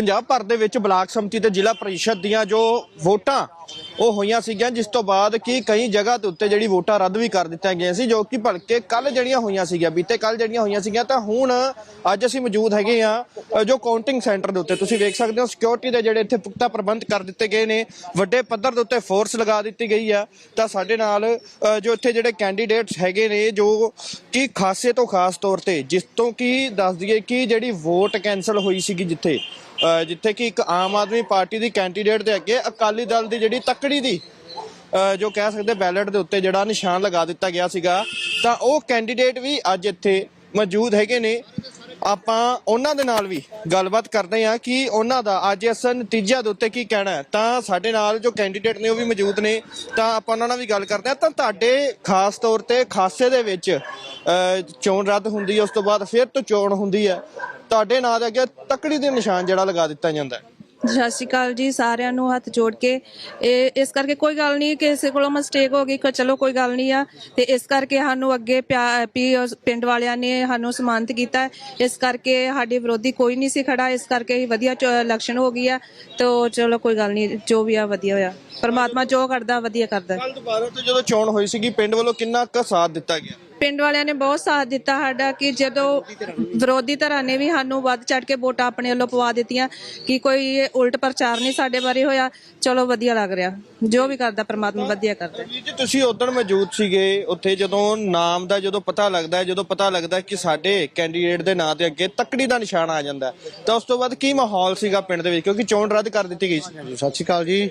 ਪੰਜਾਬ ਭਰ ਦੇ ਵਿੱਚ ਬਲਾਕ ਸੰਮਤੀ ਤੇ ਜ਼ਿਲ੍ਹਾ ਪਰਿਸ਼ਦ ਦੀਆਂ ਜੋ ਵੋਟਾਂ ਉਹ ਹੋਈਆਂ ਸੀਗੀਆਂ, ਜਿਸ ਤੋਂ ਬਾਅਦ ਕਿ ਕਈ ਜਗ੍ਹਾ ਦੇ ਉੱਤੇ ਜਿਹੜੀ ਵੋਟਾਂ ਰੱਦ ਵੀ ਕਰ ਦਿੱਤੀਆਂ ਗਈਆਂ ਸੀ, ਜੋ ਕਿ ਭਲਕੇ ਕੱਲ ਜਿਹੜੀਆਂ ਹੋਈਆਂ ਸੀਗੀਆਂ, ਬੀਤੇ ਕੱਲ ਜਿਹੜੀਆਂ ਹੋਈਆਂ ਸੀਗੀਆਂ, ਤਾਂ ਹੁਣ ਅੱਜ ਅਸੀਂ ਮੌਜੂਦ ਹੈਗੇ ਆ ਜੋ ਕਾਊਂਟਿੰਗ ਸੈਂਟਰ ਦੇ ਉੱਤੇ। ਤੁਸੀਂ ਵੇਖ ਸਕਦੇ ਹੋ, ਸਿਕਿਉਰਿਟੀ ਦੇ ਜਿਹੜੇ ਇੱਥੇ ਪੁਖਤਾ ਪ੍ਰਬੰਧ ਕਰ ਦਿੱਤੇ ਗਏ ਨੇ, ਵੱਡੇ ਪੱਧਰ ਦੇ ਉੱਤੇ ਫੋਰਸ ਲਗਾ ਦਿੱਤੀ ਗਈ ਆ। ਤਾਂ ਸਾਡੇ ਨਾਲ ਜੋ ਇੱਥੇ ਜਿਹੜੇ ਕੈਂਡੀਡੇਟਸ ਹੈਗੇ ਨੇ, ਜੋ ਕਿ ਖਾਸੇ ਤੋਂ ਖਾਸ ਤੌਰ ਤੇ, ਜਿਸ ਤੋਂ ਕਿ ਦੱਸ ਦਈਏ ਕਿ ਜਿਹੜੀ ਵੋਟ ਕੈਨਸਲ ਹੋਈ ਸੀਗੀ ਜਿੱਥੇ ਜਿੱਥੇ ਕਿ ਇੱਕ ਆਮ ਆਦਮੀ ਪਾਰਟੀ ਦੀ ਕੈਂਡੀਡੇਟ ਦੇ ਅੱਗੇ ਅਕਾਲੀ ਦਲ ਦੀ ਜਿਹੜੀ ਤੱਕੜੀ ਦੀ ਜੋ ਕਹਿ ਸਕਦੇ ਬੈਲਟ ਦੇ ਉੱਤੇ ਜਿਹੜਾ ਨਿਸ਼ਾਨ ਲਗਾ ਦਿੱਤਾ ਗਿਆ ਸੀਗਾ, ਤਾਂ ਉਹ ਕੈਂਡੀਡੇਟ ਵੀ ਅੱਜ ਇੱਥੇ ਮੌਜੂਦ ਹੈਗੇ ਨੇ। ਆਪਾਂ ਉਹਨਾਂ ਦੇ ਨਾਲ ਵੀ ਗੱਲਬਾਤ ਕਰਦੇ ਹਾਂ ਕਿ ਉਹਨਾਂ ਦਾ ਅੱਜ ਇਸ ਨਤੀਜਿਆਂ ਦੇ ਉੱਤੇ ਕੀ ਕਹਿਣਾ ਹੈ। ਤਾਂ ਸਾਡੇ ਨਾਲ ਜੋ ਕੈਂਡੀਡੇਟ ਨੇ ਉਹ ਵੀ ਮੌਜੂਦ ਨੇ। ਤਾਂ ਆਪਾਂ ਉਹਨਾਂ ਨਾਲ ਵੀ ਗੱਲ ਕਰਦੇ ਹਾਂ। ਤਾਂ ਤੁਹਾਡੇ ਖਾਸ ਤੌਰ ਤੇ ਖਾਸੇ ਦੇ ਵਿੱਚ ਚੋਣ ਰੱਦ ਹੁੰਦੀ ਹੈ, ਉਸ ਤੋਂ ਬਾਅਦ ਫਿਰ ਤੋਂ ਚੋਣ ਹੁੰਦੀ ਹੈ। ਤੁਹਾਡੇ ਨਾਂ ਦੇ ਅੱਗੇ ਤਕੜੀ ਦੇ ਨਿਸ਼ਾਨ ਜਿਹੜਾ ਲਗਾ ਦਿੱਤਾ ਜਾਂਦਾ ਹੈ। ਸਤਿ ਸ਼੍ਰੀ ਅਕਾਲ ਜੀ, ਸਾਰਿਆਂ ਨੂੰ ਹੱਥ ਜੋੜ ਕੇ। ਇਹ, ਇਸ ਕਰਕੇ ਕੋਈ ਗੱਲ ਨਹੀਂ, ਕਿਸੇ ਕੋਲੋਂ ਮਿਸਟੇਕ ਹੋ ਗਈ, ਕੋ ਚਲੋ ਕੋਈ ਗੱਲ ਨਹੀਂ ਆ। ਤੇ ਇਸ ਕਰਕੇ ਸਾਨੂੰ ਅੱਗੇ ਪਿਆ- ਪੀ, ਉਸ ਪਿੰਡ ਵਾਲਿਆਂ ਨੇ ਸਾਨੂੰ ਸਨਮਾਨਿਤ ਕੀਤਾ। ਇਸ ਕਰਕੇ ਸਾਡੇ ਵਿਰੋਧੀ ਕੋਈ ਨਹੀਂ ਸੀ ਖੜਾ। ਇਸ ਕਰਕੇ ਹੀ ਵਧੀਆ ਇਲੈਕਸ਼ਨ ਹੋ ਗਈ ਆ। ਤੋ, ਚਲੋ ਕੋਈ ਗੱਲ ਨਹੀਂ, ਜੋ ਵੀ ਆ, ਵਧੀਆ ਹੋਇਆ। ਪਰਮਾਤਮਾ ਜੋ ਕਰਦਾ ਵਧੀਆ ਕਰਦਾ। ਕੱਲ ਦੁਬਾਰਾ ਤੋਂ ਜਦੋਂ ਚੋਣ ਹੋਈ ਸੀਗੀ ਪਿੰਡ ਵੱਲੋਂ ਕਿੰਨਾ ਕੁ ਸਾਥ ਦਿੱਤਾ ਗਿਆ? ਪਿੰਡ ਵਾਲਿਆਂ ਨੇ ਬਹੁਤ ਸਾਥ ਦਿੱਤਾ ਸਾਡਾ ਕਿ ਜਦੋਂ ਵਿਰੋਧੀ ਧਿਰਾਂ ਨੇ ਵੀ ਸਾਨੂੰ ਵੱਧ ਚੜ ਕੇ ਵੋਟਾਂ ਆਪਣੇ ਵੱਲੋਂ ਪਵਾ ਦਿੱਤੀਆਂ ਕਿ ਕੋਈ ਇਹ ਉਲਟ ਪ੍ਰਚਾਰ ਨਹੀਂ ਸਾਡੇ ਬਾਰੇ ਹੋਇਆ ਚਲੋ ਵਧੀਆ ਲੱਗ ਰਿਹਾ। ਜੋ ਵੀ ਕਰਦਾ ਪ੍ਰਮਾਤਮਾ ਵਧੀਆ ਕਰਦਾ। ਵੀਰ ਜੀ ਤੁਸੀਂ ਉਦੋਂ ਮੌਜੂਦ ਸੀਗੇ ਉੱਥੇ ਜਦੋਂ ਨਾਮ ਦਾ ਜਦੋਂ ਪਤਾ ਲੱਗਦਾ ਹੈ ਜਦੋਂ ਪਤਾ ਲੱਗਦਾ ਹੈ ਕਿ ਸਾਡੇ ਕੈਂਡੀਡੇਟ ਦੇ ਨਾਂ ਦੇ ਅੱਗੇ ਤੱਕੜੀ ਦਾ ਨਿਸ਼ਾਨ ਆ ਜਾਂਦਾ ਹੈ, ਤਾਂ ਉਸ ਤੋਂ ਬਾਅਦ ਕੀ ਮਾਹੌਲ ਸੀਗਾ ਪਿੰਡ ਦੇ ਵਿੱਚ? ਕਿਉਂਕਿ ਚੋਣ ਰੱਦ ਕਰ ਦਿੱਤੀ ਗਈ ਸੀ। ਸਤਿ ਸ਼੍ਰੀ ਅਕਾਲ ਜੀ।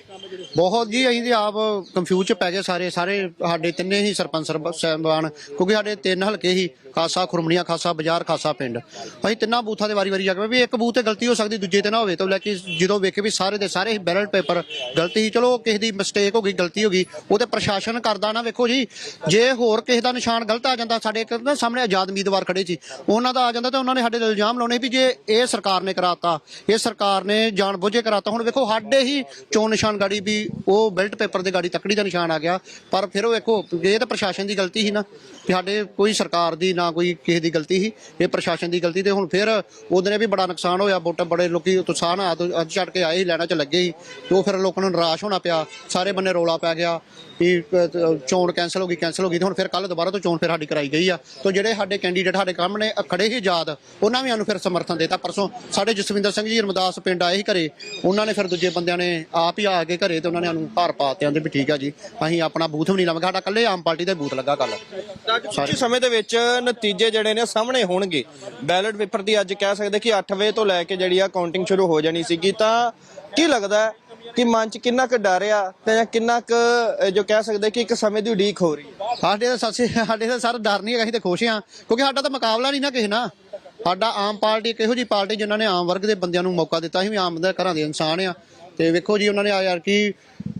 ਬਹੁਤ ਜੀ, ਅਸੀਂ ਤੇ ਆਪ ਕੰਫਿਊਜ਼ ਚ ਪੈ ਗਏ ਸਾਰੇ ਸਾਰੇ ਸਾਡੇ ਤਿੰਨੇ ਹੀ ਸਰਪੰਚ, ਸਰਬ- ਸਾਹਿਬਾਨ, ਕਿਉਂਕਿ ਸਾਡੇ ਤਿੰਨ ਹਲਕੇ ਹੀ, ਖਾਸਾ ਖੁਰਮਣੀਆਂ, ਖਾਸਾ ਬਾਜ਼ਾਰ, ਖਾਸਾ ਪਿੰਡ। ਅਸੀਂ ਤਿੰਨਾਂ ਬੂਥਾਂ ਦੇ ਵਾਰੀ ਵਾਰੀ ਜਾ ਕੇ, ਵੀ ਇੱਕ ਬੂਥ ਤੇ ਗਲਤੀ ਹੋ ਸਕਦੀ, ਦੂਜੇ ਤੇ ਨਾ ਹੋਵੇ, ਤਾਂ ਲੈ ਕੇ ਜਦੋਂ ਵੇਖੇ ਵੀ ਸਾਰੇ ਦੇ ਸਾਰੇ ਬੈਲਟ ਪੇਪਰ ਗਲਤੀ ਸੀ, ਚਲੋ ਕਿਸੇ ਦੀ ਮਿਸਟੇਕ ਹੋ ਗਈ, ਗਲਤੀ ਹੋ ਗਈ ਉਹ ਤੇ ਪ੍ਰਸ਼ਾਸਨ ਕਰਦਾ ਨਾ ਵੇਖੋ ਜੀ, ਜੇ ਹੋਰ ਕਿਸੇ ਦਾ ਨਿਸ਼ਾਨ ਗਲਤ ਆ ਜਾਂਦਾ, ਸਾਡੇ ਇੱਕ ਨਾ ਸਾਹਮਣੇ ਆਜ਼ਾਦ ਉਮੀਦਵਾਰ ਖੜੇ ਸੀ, ਉਹਨਾਂ ਦਾ ਆ ਜਾਂਦਾ ਤਾਂ ਉਹਨਾਂ ਨੇ ਸਾਡੇ ਤੇ ਇਲਜ਼ਾਮ ਲਾਉਣੇ ਵੀ ਜੇ ਇਹ ਸਰਕਾਰ ਨੇ ਕਰਾਤਾ, ਇਹ ਸਰਕਾਰ ਨੇ ਜਾਣ ਬੁੱਝੇ ਕਰਾਤਾ, ਹੁਣ ਵੇਖੋ ਸਾਡੇ ਹੀ ਚੋਣ ਨਿਸ਼ਾਨ ਗਾੜੀ ਵੀ ਉਹ ਬੈਲਟ ਪੇਪਰ ਦੇ ਗਾੜੀ ਤੱਕੜੀ ਦਾ ਨਿਸ਼ਾਨ ਆ ਗਿਆ। ਪਰ ਫਿਰ ਉਹ ਵੇਖੋ, ਇਹ ਤਾਂ ਪ੍ਰਸ਼ਾਸਨ ਦੀ ਗਲਤੀ ਸੀ ਨਾ। ਕਿ ਸਾਡੇ ਕੋਈ ਸਰਕਾਰ ਦੀ ਨਾ ਕੋਈ ਕਿਸੇ ਦੀ ਗਲਤੀ ਸੀ, ਇਹ ਪ੍ਰਸ਼ਾਸਨ ਦੀ ਗਲਤੀ ਤੇ ਹੁਣ ਫਿਰ ਉਹਦੇ ਨੇ ਵੀ ਬੜਾ ਨੁਕਸਾਨ ਹੋਇਆ, ਵੋਟਾਂ ਬੜੇ ਲੋਕੀ ਉਤਸ਼ਾਹ ਨਾਲ ਅੱਜ- ਅੱਜ ਛੱਡ ਕੇ ਆਏ ਸੀ ਲੈਣਾ ਚ ਲੱਗੇ ਸੀ, ਤੇ ਉਹ ਫਿਰ ਲੋਕਾਂ ਨੂੰ ਨਿਰਾਸ਼ ਹੋਣਾ ਪਿਆ, ਸਾਰੇ ਬੰਨੇ ਰੋਲਾ ਪੈ ਗਿਆ ਵੀ ਚੋਣ ਕੈਨਸਲ ਹੋ ਗਈ ਕੈਨਸਲ ਹੋ ਗਈ, ਤੇ ਹੁਣ ਫਿਰ ਕੱਲ ਦੁਬਾਰਾ ਤੋਂ ਚੋਣ ਫਿਰ ਸਾਡੀ ਕਰਾਈ ਗਈ ਆ, ਤੇ ਜਿਹੜੇ ਸਾਡੇ ਕੈਂਡੀਡੇਟ ਸਾਡੇ ਕੰਮ ਨੇ ਖੜੇ ਹੀ ਯਾਦ, ਉਹਨਾਂ ਵੀ ਸਾਨੂੰ ਫਿਰ ਸਮਰਥਨ ਦਿੱਤਾ ਪਰਸੋਂ, ਸਾਡੇ ਜਸਵਿੰਦਰ ਸਿੰਘ ਜੀ, ਰਮਦਾਸ ਪਿੰਡ ਆਏ ਸੀ ਘਰੇ, ਉਹਨਾਂ ਨੇ ਫਿਰ ਦੂਜੇ ਬੰਦਿਆਂ ਨੇ ਆਪ ਹੀ ਆ ਕੇ ਘਰੇ ਤੇ ਉਹਨਾਂ ਨੇ ਸਾਨੂੰ ਭਾਰ ਪਾਤੇ ਆਂਦੇ ਵੀ ਠੀਕ ਆ ਜੀ, ਅਸੀਂ ਆਪਣਾ ਬੂਥ ਵੀ ਨਹੀਂ ਲਵਾਂਗੇ, ਸਾਡਾ ਕੱਲੇ ਆਮ ਪਾਰਟੀ ਦਾ ਬੂਥ ਲੱਗਾ ਕੱਲ ਕੁਝ ਸਮੇਂ ਦੇ ਵਿੱਚ ਨਤੀਜੇ ਜਿਹੜੇ ਨੇ ਸਾਹਮਣੇ ਹੋਣਗੇ। ਬੈਲਟ ਪੇਪਰ ਦੀ ਅੱਜ ਕਹਿ ਸਕਦੇ ਕਿ 8 ਵਜੇ ਤੋਂ ਲੈ ਕੇ ਜਿਹੜੀ ਆ ਕਾਊਂਟਿੰਗ ਸ਼ੁਰੂ ਹੋ ਜਾਣੀ ਸੀਗੀ। ਤਾਂ ਕੀ ਲੱਗਦਾ ਕਿ ਮਨ ਚ ਕਿੰਨਾ ਕੁ ਡਰ ਆ ਤੇ ਜਾਂ ਕਿੰਨਾ ਕੁ ਜੋ ਕਹਿ ਸਕਦੇ ਕਿ ਇੱਕ ਸਮੇਂ ਦੀ ਉਡੀਕ ਹੋ ਰਹੀ ਹੈ? ਸਾਡੇ ਤਾਂ ਸੱਚੇ ਸਾਡੇ ਤਾਂ ਸਰ ਡਰ ਨਹੀਂ ਹੈਗਾ, ਅਸੀਂ ਤਾਂ ਖੁਸ਼ ਹਾਂ। ਕਿਉਂਕਿ ਸਾਡਾ ਤਾਂ ਮੁਕਾਬਲਾ ਨਹੀਂ ਨਾ ਕਿਸੇ ਨਾਲ। ਸਾਡਾ ਆਮ ਪਾਰਟੀ ਇੱਕ ਇਹੋ ਜੀ ਪਾਰਟੀ ਜਿਨ੍ਹਾਂ ਨੇ ਆਮ ਵਰਗ ਦੇ ਬੰਦਿਆਂ ਨੂੰ ਮੌਕਾ ਦਿੱਤਾ। ਸੀ ਵੀ ਆਮ ਦੇ ਘਰਾਂ ਦੇ ਇਨਸਾਨ ਆ ਤੇ ਵੇਖੋ ਜੀ, ਉਹਨਾਂ ਨੇ ਆ ਯਾਰ ਕਿ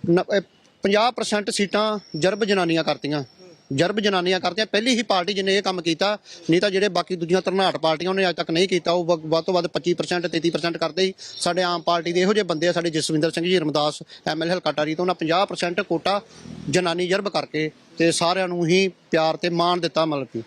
ਨ- ਇਹ 50% ਸੀਟਾਂ ਜਰਬ ਜਨਾਨੀਆਂ ਕਰਤੀਆਂ। ਜਰਬ ਜਨਾਨੀਆਂ ਕਰਤੀਆਂ ਪਹਿਲੀ ਹੀ ਪਾਰਟੀ ਜਿਹਨੇ ਇਹ ਕੰਮ ਕੀਤਾ ਨਹੀਂ ਤਾਂ ਜਿਹੜੇ ਬਾਕੀ ਦੂਜੀਆਂ ਤਰਨਾਟ ਪਾਰਟੀਆਂ ਉਹਨੇ ਅੱਜ ਤੱਕ ਨਹੀਂ ਕੀਤਾ ਉਹ ਵ- ਵੱਧ ਤੋਂ ਵੱਧ 25% 33% ਕਰਦੇ ਸੀ ਸਾਡੇ ਆਮ ਪਾਰਟੀ ਦੇ ਇਹੋ ਜਿਹੇ ਬੰਦੇ ਆ ਸਾਡੇ ਜਸਵਿੰਦਰ ਸਿੰਘ ਜੀ ਰਮਦਾਸ ਐਮਐਲਏ ਹਲਕਾ ਟਾਰੀ ਤੋਂ ਉਹਨਾਂ 50% ਕੋਟਾ ਜਨਾਨੀ ਜਰਬ ਕਰਕੇ ਤੇ ਸਾਰਿਆਂ ਨੂੰ ਹੀ ਪਿਆਰ ਤੇ ਮਾਣ ਦਿੱਤਾ ਮਤਲਬ ਕਿ।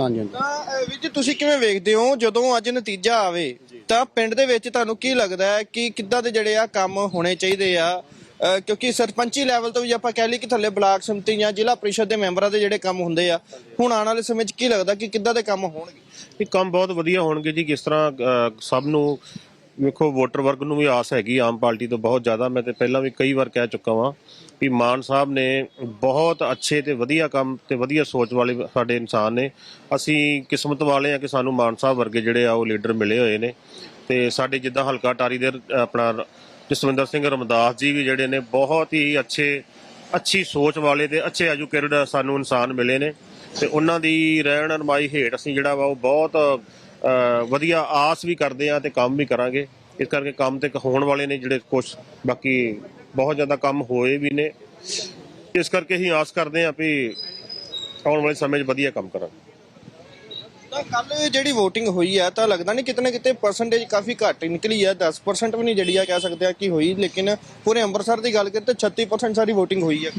ਹਾਂਜੀ ਹਾਂਜੀ। ਤਾਂ ਅਹ, ਵੀਰ ਜੀ ਤੁਸੀਂ ਕਿਵੇਂ ਵੇਖਦੇ ਹੋ? ਜਦੋਂ ਅੱਜ ਨਤੀਜਾ ਆਵੇ ਤਾਂ ਪਿੰਡ ਦੇ ਵਿੱਚ ਤੁਹਾਨੂੰ ਕੀ ਲੱਗਦਾ ਹੈ ਕਿ ਕਿੱਦਾਂ ਦੇ ਜਿਹੜੇ ਆ ਕੰਮ ਹੋਣੇ ਚਾਹੀਦੇ ਆ? ਕਿਉਂਕਿ ਸਰਪੰਚੀ ਲੈਵਲ ਤੋਂ ਵੀ ਆਪਾਂ ਕਹਿ ਲਈ ਕਿ ਥੱਲੇ ਬਲਾਕ ਸਮਿਤੀ ਜਾਂ ਜ਼ਿਲ੍ਹਾ ਪ੍ਰੀਸ਼ਦ ਦੇ ਮੈਂਬਰਾਂ ਦੇ ਜਿਹੜੇ ਕੰਮ ਹੁੰਦੇ ਆ ਹੁਣ ਆਉਣ ਵਾਲੇ ਸਮੇਂ 'ਚ ਕੀ ਲੱਗਦਾ ਕਿ ਕਿੱਦਾਂ ਦੇ ਕੰਮ ਹੋਣਗੇ? ਇਹ ਕੰਮ ਬਹੁਤ ਵਧੀਆ ਹੋਣਗੇ ਜੀ ਕਿਸ ਤਰ੍ਹਾਂ ਅਹ, ਸਭ ਨੂੰ ਵੇਖੋ ਵੋਟਰ ਵਰਗ ਨੂੰ ਵੀ ਆਸ ਹੈਗੀ ਆਮ ਪਾਰਟੀ ਤੋਂ ਬਹੁਤ ਜ਼ਿਆਦਾ ਮੈਂ ਤੇ ਪਹਿਲਾਂ ਵੀ ਕਈ ਵਾਰ ਕਹਿ ਚੁੱਕਾ ਵਾਂ ਵੀ ਮਾਨ ਸਾਹਿਬ ਨੇ ਬਹੁਤ ਅੱਛੇ ਤੇ ਵਧੀਆ ਕੰਮ ਤੇ ਵਧੀਆ ਸੋਚ ਵਾਲੇ ਸਾਡੇ ਇਨਸਾਨ ਨੇ। ਅਸੀਂ ਕਿਸਮਤ ਵਾਲੇ ਆ ਕਿ ਸਾਨੂੰ ਮਾਨ ਸਾਹਿਬ ਵਰਗੇ ਜਿਹੜੇ ਆ ਉਹ ਲੀਡਰ ਮਿਲੇ ਹੋਏ ਨੇ ਤੇ ਸਾਡੇ ਜਿੱਦਾਂ ਹਲਕਾ ਟਾਰੀ ਦੇ ਆਪਣਾ ਜਸਵਿੰਦਰ ਸਿੰਘ ਰਮਦਾਸ ਜੀ ਵੀ ਜਿਹੜੇ ਨੇ ਬਹੁਤ ਹੀ ਅੱਛੇ, ਅੱਛੀ ਸੋਚ ਵਾਲੇ ਤੇ ਅੱਛੇ ਐਜੂਕੇਟਡ ਸਾਨੂੰ ਇਨਸਾਨ ਮਿਲੇ ਨੇ ਤੇ ਉਹਨਾਂ ਦੀ ਰਹਿਣ ਅਨਮਾਈ ਹੇਠ ਅਸੀਂ ਜਿਹੜਾ ਵਾ ਉਹ ਬਹੁਤ ਵਧੀਆ ਆਸ ਵੀ ਕਰਦੇ ਆ ਤੇ ਕੰਮ ਵੀ ਕਰਾਂਗੇ। ਇਸ ਕਰਕੇ ਕੰਮ ਤੇ ਹੋਣ ਵਾਲੇ ਨੇ ਜਿਹੜੇ ਕੁਝ ਬਾਕੀ ਬਹੁਤ ਜ਼ਿਆਦਾ ਕੰਮ ਹੋਏ ਵੀ ਨੇ। ਇਸ ਕਰਕੇ ਅਸੀਂ ਆਸ ਕਰਦੇ ਆ ਵੀ ਆਉਣ ਵਾਲੇ ਸਮੇਂ 'ਚ ਵਧੀਆ ਕੰਮ ਕਰਾਂਗੇ। ਤਾਂ ਕੱਲ ਜਿਹੜੀ VOTING ਹੋਈ ਹੈ ਤਾਂ ਲੱਗਦਾ ਨਹੀਂ ਕਿਤੇ ਨਾ ਕਿਤੇ ਪਰਸੈਂਟੇਜ ਕਾਫੀ ਘੱਟ ਨਿਕਲੀ ਹੈ 10% ਵੀ ਨਹੀਂ ਜਿਹੜੀ ਆ ਕਹਿ ਸਕਦੇ ਆ ਕਿ ਹੋਈ, ਲੇਕਿਨ ਪੂਰੇ ਅੰਮ੍ਰਿਤਸਰ ਦੀ ਗੱਲ ਕਰੀਏ ਤਾਂ 36% ਸਾਰੀ VOTING ਹੋਈ ਹੈ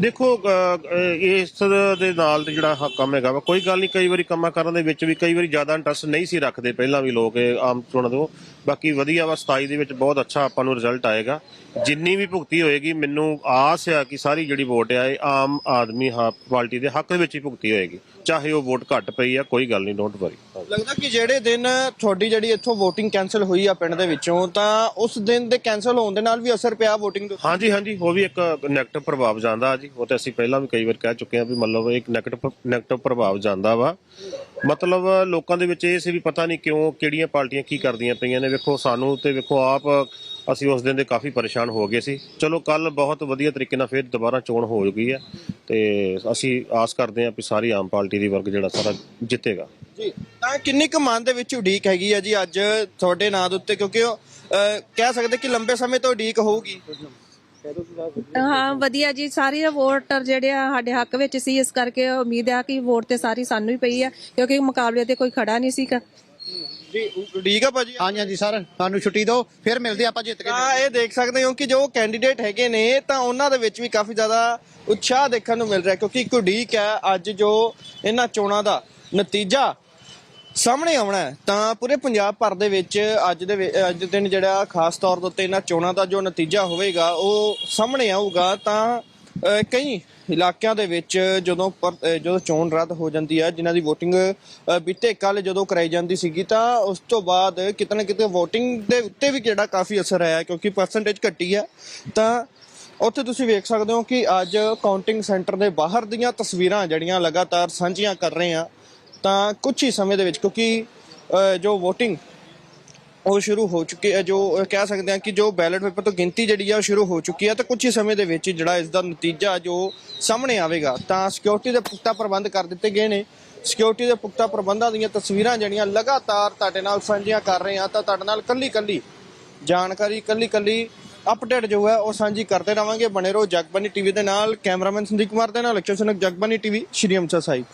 ਦੇਖੋ ਅ, ਅ, ਇਸ ਦੇ ਨਾਲ ਤੇ ਜਿਹੜਾ ਹ- ਕੰਮ ਹੈਗਾ ਵਾ ਕੋਈ ਗੱਲ ਨਹੀਂ ਕਈ ਵਾਰੀ ਕੰਮਾਂ ਕਰਨ ਦੇ ਵਿੱਚ ਵੀ ਕਈ ਵਾਰੀ ਜ਼ਿਆਦਾ ਇੰਟਰਸਟ ਨਹੀਂ ਸੀ ਰੱਖਦੇ ਪਹਿਲਾਂ ਵੀ ਲੋਕ ਇਹ ਆਮ ਚੋਣਾਂ ਤੋਂ। ਬਾਕੀ ਵਧੀਆ ਵਾ 27 ਦੇ ਵਿੱਚ ਬਹੁਤ ਅੱਛਾ ਆਪਾਂ ਨੂੰ ਰਿਜ਼ਲਟ ਆਏਗਾ। ਜਿੰਨੀ ਵੀ ਭੁਗਤੀ ਹੋਏਗੀ ਮੈਨੂੰ ਆਸ ਆ ਕਿ ਸਾਰੀ ਜਿਹੜੀ ਵੋਟ ਆ ਇਹ ਆਮ ਆਦਮੀ ਹਾ- ਪਾਰਟੀ ਦੇ ਹੱਕ ਦੇ ਵਿੱਚ ਹੀ ਭੁਗਤੀ ਹੋਏਗੀ। ਚਾਹੇ ਉਹ ਵੋਟ ਘੱਟ ਪਈ ਆ ਕੋਈ ਗੱਲ ਨਹੀਂ ਡੋਂਟ ਵਰੀ ਲੱਗਦਾ ਕਿ ਜਿਹੜੇ ਦਿਨ ਤੁਹਾਡੀ ਜਿਹੜੀ ਇੱਥੋਂ VOTING ਕੈਨਸਲ ਹੋਈ ਆ ਪਿੰਡ ਦੇ ਵਿੱਚੋਂ ਤਾਂ ਉਸ ਦਿਨ ਦੇ ਕੈਨਸਲ ਹੋਣ ਦੇ ਨਾਲ ਵੀ ਅਸਰ ਪਿਆ VOTING ਤੇ ਹਾਂਜੀ ਹਾਂਜੀ ਉਹ ਵੀ ਇੱਕ ਨੈਗੇਟਿਵ ਪ੍ਰਭਾਵ ਜਾਂਦਾ ਜੀ ਉਹ ਤੇ ਅਸੀਂ ਪਹਿਲਾਂ ਵੀ ਕਈ ਵਾਰ ਕਹਿ ਚੁੱਕੇ ਹਾਂ ਵੀ ਮਤਲਬ ਇੱਕ ਨੈਗੇਟਿਵ ਨੈਗੇਟਿਵ ਪ੍ਰਭਾਵ ਜਾਂਦਾ ਵਾ। ਮਤਲਬ ਲੋਕਾਂ ਦੇ ਵਿੱਚ ਇਹ ਸੀ ਵੀ ਪਤਾ ਨਹੀਂ ਕਿਉਂ ਕਿਹੜੀਆਂ ਪਾਰਟੀਆਂ ਕੀ ਕਰਦੀਆਂ ਪਈਆਂ ਨੇ। ਵੇਖੋ ਸਾਨੂੰ ਤੇ ਵੇਖੋ ਆਪ ਅਸੀਂ ਉਸ ਦਿਨ ਦੇ ਕਾਫੀ ਪਰੇਸ਼ਾਨ ਹੋ ਗਏ ਸੀ। ਚਲੋ ਕੱਲ ਬਹੁਤ ਵਧੀਆ ਤਰੀਕੇ ਨਾਲ ਫਿਰ ਦੁਬਾਰਾ ਚੋਣ ਹੋ ਗਈ ਹੈ ਤੇ ਅਸੀਂ ਆਸ ਕਰਦੇ ਹਾਂ ਵੀ ਸਾਰੀ ਆਮ ਪਾਰਟੀ ਦੀ ਵਰਗ ਜਿਹੜਾ ਸਾਰਾ ਜਿੱਤੇਗਾ। ਜੀ ਤਾਂ ਕਿੰਨੀ ਕੁ ਮਨ ਦੇ ਵਿੱਚ ਉਡੀਕ ਹੈਗੀ ਆ ਜੀ ਅੱਜ ਤੁਹਾਡੇ ਨਾਂ ਦੇ ਉੱਤੇ? ਕਿਉਂਕਿ ਉਹ ਅਹ, ਕਹਿ ਸਕਦੇ ਕਿ ਲੰਬੇ ਸਮੇਂ ਤੋਂ ਉਡੀਕ ਹੋਊਗੀ। ਹਾਂ ਵਧੀਆ ਜੀ। ਸਾਰੇ ਵੋਟਰ ਜਿਹੜੇ ਆ ਸਾਡੇ ਹੱਕ ਵਿੱਚ ਸੀ ਇਸ ਕਰਕੇ ਉਮੀਦ ਆ ਕਿ ਵੋਟ ਤੇ ਸਾਰੀ ਸਾਨੂੰ ਹੀ ਪਈ ਆ ਕਿਉਂਕਿ ਮੁਕਾਬਲੇ ਤੇ ਕੋਈ ਖੜਾ ਨਹੀਂ ਸੀਗਾ। ਜੀ ਉਡੀਕ ਆ ਭਾਜੀ? ਹਾਂਜੀ ਹਾਂਜੀ ਸਰ। ਸਾਨੂੰ ਛੁੱਟੀ ਦਿਓ ਫਿਰ ਮਿਲਦੇ ਆਪਾਂ ਜਿੱਤ ਕੇ। ਤਾਂ ਇਹ ਦੇਖ ਸਕਦੇ ਹੋ ਕਿ ਜੋ ਕੈਂਡੀਡੇਟ ਹੈਗੇ ਨੇ ਤਾਂ ਉਹਨਾਂ ਦੇ ਵਿੱਚ ਵੀ ਕਾਫੀ ਜ਼ਿਆਦਾ ਉਤਸ਼ਾਹ ਦੇਖਣ ਨੂੰ ਮਿਲ ਰਿਹਾ ਕਿਉਂਕਿ ਇੱਕ ਉਡੀਕ ਹੈ ਅੱਜ ਜੋ ਇਹਨਾਂ ਚੋਣਾਂ ਦਾ ਨਤੀਜਾ ਸਾਹਮਣੇ ਆਉਣਾ ਤਾਂ ਪੂਰੇ ਪੰਜਾਬ ਭਰ ਦੇ ਵਿੱਚ ਅੱਜ ਦੇ ਵਿ- ਅੱਜ ਦੇ ਦਿਨ ਜਿਹੜਾ ਖਾਸ ਤੌਰ ਦੇ ਉੱਤੇ ਇਹਨਾਂ ਚੋਣਾਂ ਦਾ ਜੋ ਨਤੀਜਾ ਹੋਵੇਗਾ, ਉਹ ਸਾਹਮਣੇ ਆਊਗਾ। ਤਾਂ ਕਈ ਇਲਾਕਿਆਂ ਦੇ ਵਿੱਚ ਜਦੋਂ ਪਰ- ਜਦੋਂ ਚੋਣ ਰੱਦ ਹੋ ਜਾਂਦੀ ਹੈ, ਜਿਨ੍ਹਾਂ ਦੀ VOTING ਬੀਤੇ ਕੱਲ ਜਦੋਂ ਕਰਾਈ ਜਾਂਦੀ ਸੀਗੀ, ਤਾਂ ਉਸ ਤੋਂ ਬਾਅਦ ਕਿਤੇ ਨਾ ਕਿਤੇ VOTING ਦੇ ਉੱਤੇ ਵੀ ਜਿਹੜਾ ਕਾਫੀ ਅਸਰ ਆਇਆ, ਕਿਉਂਕਿ ਪਰਸੈਂਟੇਜ ਘਟੀ ਹੈ। ਤਾਂ ਉੱਥੇ ਤੁਸੀਂ ਵੇਖ ਸਕਦੇ ਹੋ ਕਿ ਅੱਜ ਕਾਊਂਟਿੰਗ ਸੈਂਟਰ ਦੇ ਬਾਹਰ ਦੀਆਂ ਤਸਵੀਰਾਂ ਜਿਹੜੀਆਂ ਲਗਾਤਾਰ ਸਾਂਝੀਆਂ ਕਰ ਰਹੇ ਆ ਤਾਂ ਕੁਝ ਹੀ ਸਮੇਂ ਦੇ ਵਿੱਚ, ਕਿਉਂਕਿ ਜੋ VOTING ਉਹ ਸ਼ੁਰੂ ਹੋ ਚੁੱਕੀ ਹੈ ਜੋ ਕਹਿ ਸਕਦੇ ਹਾਂ ਕਿ ਜੋ ਬੈਲਟ ਪੇਪਰ ਤੋਂ ਗਿਣਤੀ ਜਿਹੜੀ ਆ ਉਹ ਸ਼ੁਰੂ ਹੋ ਚੁੱਕੀ ਹੈ ਤਾਂ ਕੁਝ ਹੀ ਸਮੇਂ ਦੇ ਵਿੱਚ ਜਿਹੜਾ ਇਸ ਦਾ ਨਤੀਜਾ ਜੋ ਸਾਹਮਣੇ ਆਵੇਗਾ, ਤਾਂ ਸਿਕਿਉਰਿਟੀ ਦੇ ਪੁਖਤਾ ਪ੍ਰਬੰਧ ਕਰ ਦਿੱਤੇ ਗਏ ਨੇ। ਸਿਕਿਉਰਿਟੀ ਦੇ ਪੁਖਤਾ ਪ੍ਰਬੰਧਾਂ ਦੀਆਂ ਤਸਵੀਰਾਂ ਜਿਹੜੀਆਂ ਲਗਾਤਾਰ ਤੁਹਾਡੇ ਨਾਲ ਸਾਂਝੀਆਂ ਕਰ ਰਹੇ ਆ ਤਾਂ ਤੁਹਾਡੇ ਨਾਲ ਕੱਲੀ ਕੱਲੀ ਜਾਣਕਾਰੀ ਕੱਲੀ ਕੱਲੀ ਅਪਡੇਟ ਜੋ ਹੈ ਉਹ ਸਾਂਝੀ ਕਰਦੇ ਰਵਾਂਗੇ। ਬਣੇ ਰਹੋ ਜਗਬਾਨੀ ਟੀਵੀ ਦੇ ਨਾਲ, ਕੈਮਰਾਮੈਨ ਸੰਦੀਪ ਕੁਮਾਰ ਦੇ ਨਾਲ ਲਕਸ਼ਣ ਜਗਬਾਨੀ ਟੀਵੀ ਸ਼੍ਰੀ ਅੰਮ੍ਰਿਤਸਰ ਸਾਹਿਬ।